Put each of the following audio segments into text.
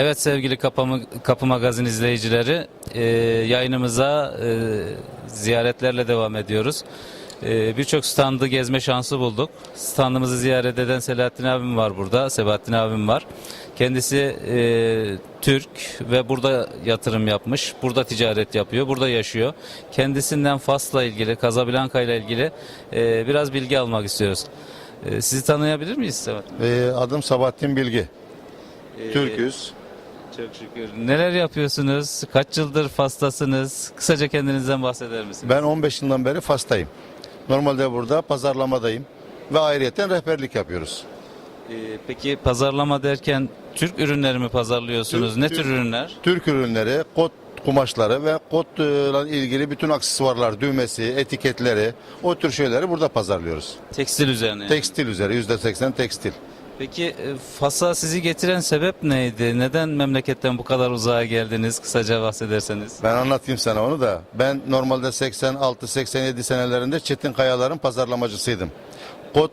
Evet sevgili Kapı, Kapı Magazin izleyicileri e, yayınımıza e, ziyaretlerle devam ediyoruz. E, Birçok standı gezme şansı bulduk. Standımızı ziyaret eden Selahattin abim var burada. Sebahattin abim var. Kendisi e, Türk ve burada yatırım yapmış. Burada ticaret yapıyor. Burada yaşıyor. Kendisinden Fas'la ilgili, Casablanca ile ilgili e, biraz bilgi almak istiyoruz. E, sizi tanıyabilir miyiz Sebahattin? Ee, adım Sabahattin Bilgi. E, Türküz. Çok şükür. Neler yapıyorsunuz? Kaç yıldır Fas'tasınız? Kısaca kendinizden bahseder misiniz? Ben 15 yıldan beri Fas'tayım. Normalde burada pazarlamadayım ve ayrıyeten rehberlik yapıyoruz. Ee, peki pazarlama derken Türk ürünleri mi pazarlıyorsunuz? Türk- ne Türk- tür ürünler? Türk ürünleri, kot kumaşları ve kotla ilgili bütün aksesuarlar, düğmesi, etiketleri, o tür şeyleri burada pazarlıyoruz. Tekstil üzerine. yani. Tekstil üzeri, %80 tekstil. Peki e, Fas'a sizi getiren sebep neydi? Neden memleketten bu kadar uzağa geldiniz? Kısaca bahsederseniz. Ben anlatayım sana onu da. Ben normalde 86-87 senelerinde Çetin Kayalar'ın pazarlamacısıydım. Kot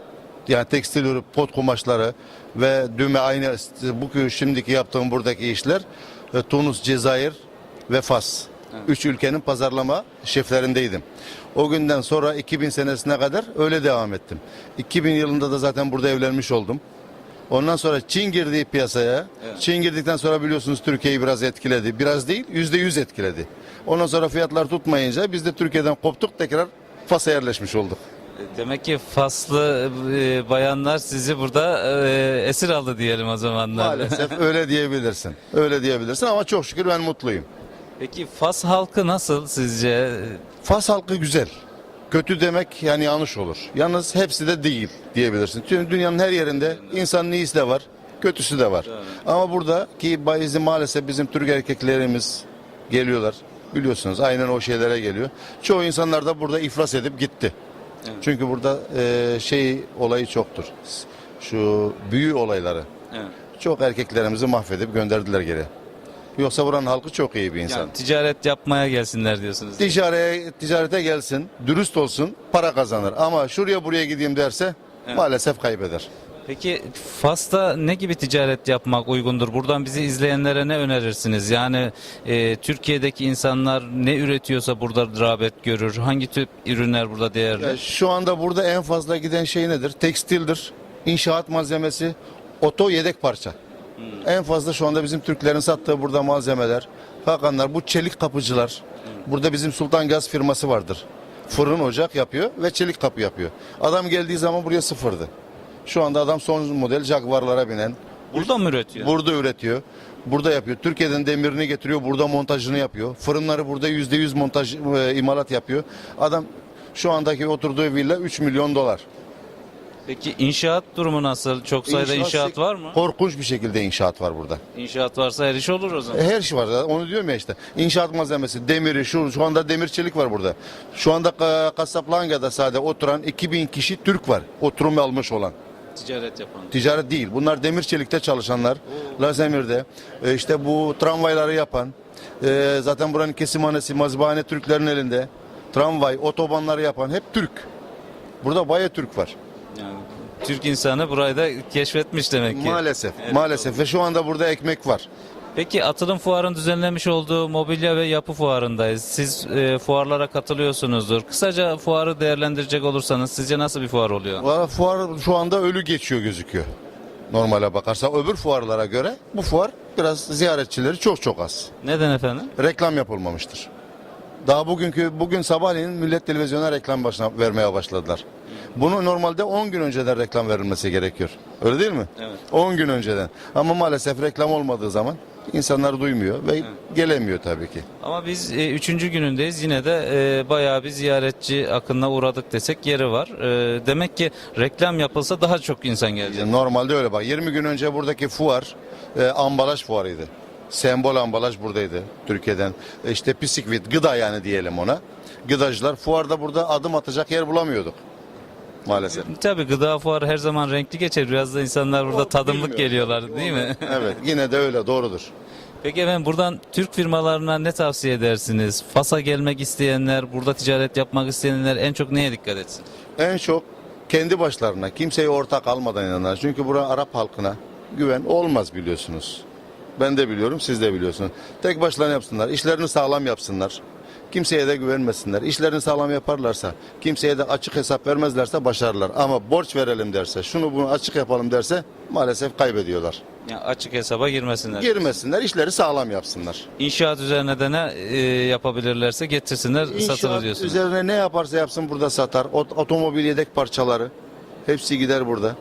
yani tekstil ürün, pot kumaşları ve düğme aynı bu şimdiki yaptığım buradaki işler e, Tunus, Cezayir ve Fas. Üç ülkenin pazarlama şeflerindeydim. O günden sonra 2000 senesine kadar öyle devam ettim. 2000 yılında da zaten burada evlenmiş oldum. Ondan sonra Çin girdiği piyasaya. Çin girdikten sonra biliyorsunuz Türkiye'yi biraz etkiledi. Biraz değil, yüzde yüz etkiledi. Ondan sonra fiyatlar tutmayınca biz de Türkiye'den koptuk tekrar Fas'a yerleşmiş olduk. E, Demek ki Faslı e, bayanlar sizi burada e, esir aldı diyelim o zamanlar. Maalesef öyle diyebilirsin. Öyle diyebilirsin ama çok şükür ben mutluyum. Peki Fas halkı nasıl sizce? Fas halkı güzel. Kötü demek yani yanlış olur. Yalnız hepsi de değil diyebilirsin. Çünkü dünyanın her yerinde insanın iyisi de var, kötüsü de var. Ama burada ki bazı maalesef bizim Türk erkeklerimiz geliyorlar. Biliyorsunuz aynen o şeylere geliyor. Çoğu insanlar da burada iflas edip gitti. Çünkü burada e, şey olayı çoktur. Şu büyü olayları. Evet. Çok erkeklerimizi mahvedip gönderdiler geri. Yoksa buranın halkı çok iyi bir insan. Yani ticaret yapmaya gelsinler diyorsunuz. Ticarete, ticarete gelsin, dürüst olsun, para kazanır. Ama şuraya buraya gideyim derse maalesef kaybeder. Peki Fas'ta ne gibi ticaret yapmak uygundur? Buradan bizi izleyenlere ne önerirsiniz? Yani e, Türkiye'deki insanlar ne üretiyorsa burada rağbet görür. Hangi tip ürünler burada değerli? Ya şu anda burada en fazla giden şey nedir? Tekstildir, inşaat malzemesi, oto yedek parça. En fazla şu anda bizim Türklerin sattığı burada malzemeler. Hakanlar, bu çelik kapıcılar. Burada bizim Sultan Gaz firması vardır. Fırın ocak yapıyor ve çelik kapı yapıyor. Adam geldiği zaman buraya sıfırdı. Şu anda adam son model Jaguar'lara binen, Burada mı üretiyor? Burada üretiyor. Burada yapıyor. Türkiye'den demirini getiriyor. Burada montajını yapıyor. Fırınları burada yüzde yüz montaj e, imalat yapıyor. Adam şu andaki oturduğu villa 3 milyon dolar. Peki inşaat durumu nasıl? Çok sayıda inşaat, var mı? Korkunç bir şekilde inşaat var burada. İnşaat varsa her iş olur o zaman. E, Her şey var. zaten. Onu diyorum ya işte. İnşaat malzemesi, demiri, şu şu anda demir çelik var burada. Şu anda Ka- Casablanca'da sadece oturan 2000 kişi Türk var. Oturum almış olan. Ticaret yapan. Ticaret değil. Bunlar demir çelikte çalışanlar. Lazemir'de. E, işte bu tramvayları yapan. e, zaten buranın kesimhanesi, mazbahane Türklerin elinde. Tramvay, otobanları yapan hep Türk. Burada bayağı Türk var. Yani Türk insanı burayı da keşfetmiş demek ki. Maalesef. Evet, maalesef. Ve şu anda burada ekmek var. Peki Atılım Fuar'ın düzenlemiş olduğu mobilya ve yapı fuarındayız. Siz e, fuarlara katılıyorsunuzdur. Kısaca fuarı değerlendirecek olursanız sizce nasıl bir fuar oluyor? Valla Fuar şu anda ölü geçiyor gözüküyor. Normale bakarsa öbür fuarlara göre bu fuar biraz ziyaretçileri çok çok az. Neden efendim? Reklam yapılmamıştır. Daha bugünkü bugün sabahleyin millet televizyona reklam başına vermeye başladılar. Bunu normalde 10 gün önceden reklam verilmesi gerekiyor. Öyle değil mi? Evet. 10 gün önceden. Ama maalesef reklam olmadığı zaman insanlar duymuyor ve gelemiyor tabii ki. Ama biz e, üçüncü günündeyiz. Yine de e, bayağı bir ziyaretçi akınına uğradık desek yeri var. E, demek ki reklam yapılsa daha çok insan gelecek. Normalde öyle bak. 20 gün önce buradaki fuar e, ambalaj fuarıydı. Sembol ambalaj buradaydı Türkiye'den. E, işte pisikvit, gıda yani diyelim ona. Gıdacılar fuarda burada adım atacak yer bulamıyorduk. Maalesef. Tabii gıda fuarı her zaman renkli geçer. Biraz da insanlar burada tadımlık geliyorlar değil mi? evet yine de öyle doğrudur. Peki efendim buradan Türk firmalarına ne tavsiye edersiniz? Fas'a gelmek isteyenler, burada ticaret yapmak isteyenler en çok neye dikkat etsin? En çok kendi başlarına kimseye ortak almadan inanlar. Çünkü bura Arap halkına güven olmaz biliyorsunuz. Ben de biliyorum, siz de biliyorsunuz. Tek başlarına yapsınlar. işlerini sağlam yapsınlar. Kimseye de güvenmesinler. İşlerini sağlam yaparlarsa, kimseye de açık hesap vermezlerse başarırlar. Ama borç verelim derse, şunu bunu açık yapalım derse maalesef kaybediyorlar. Yani açık hesaba girmesinler. Girmesinler, işleri sağlam yapsınlar. İnşaat üzerine de ne e, yapabilirlerse getirsinler satılır İnşaat diyorsunuz. üzerine ne yaparsa yapsın burada satar. Ot- otomobil yedek parçaları hepsi gider burada.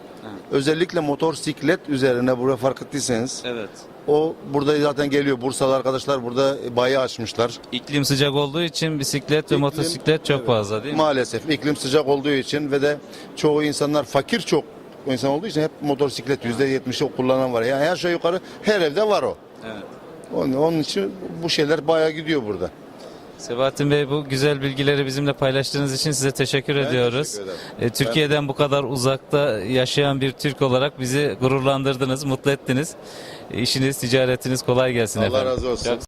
Özellikle motosiklet üzerine buraya fark ettiyseniz Evet. o burada zaten geliyor. Bursalı arkadaşlar burada bayi açmışlar. İklim sıcak olduğu için bisiklet ve İklim- motosiklet çok Evet. fazla değil mi? Maalesef iklim sıcak olduğu için ve de çoğu insanlar fakir çok insan olduğu için hep motosiklet yüzde yetmişi kullanan var. Yani aşağı yukarı her evde var o. Evet. Onun, onun için bu şeyler bayağı gidiyor burada. Sebahattin Bey bu güzel bilgileri bizimle paylaştığınız için size teşekkür ediyoruz. teşekkür ederim. E, Türkiye'den bu kadar uzakta yaşayan bir Türk olarak bizi gururlandırdınız, mutlu ettiniz. E, İşiniz, ticaretiniz kolay gelsin Allah efendim. razı olsun. Çok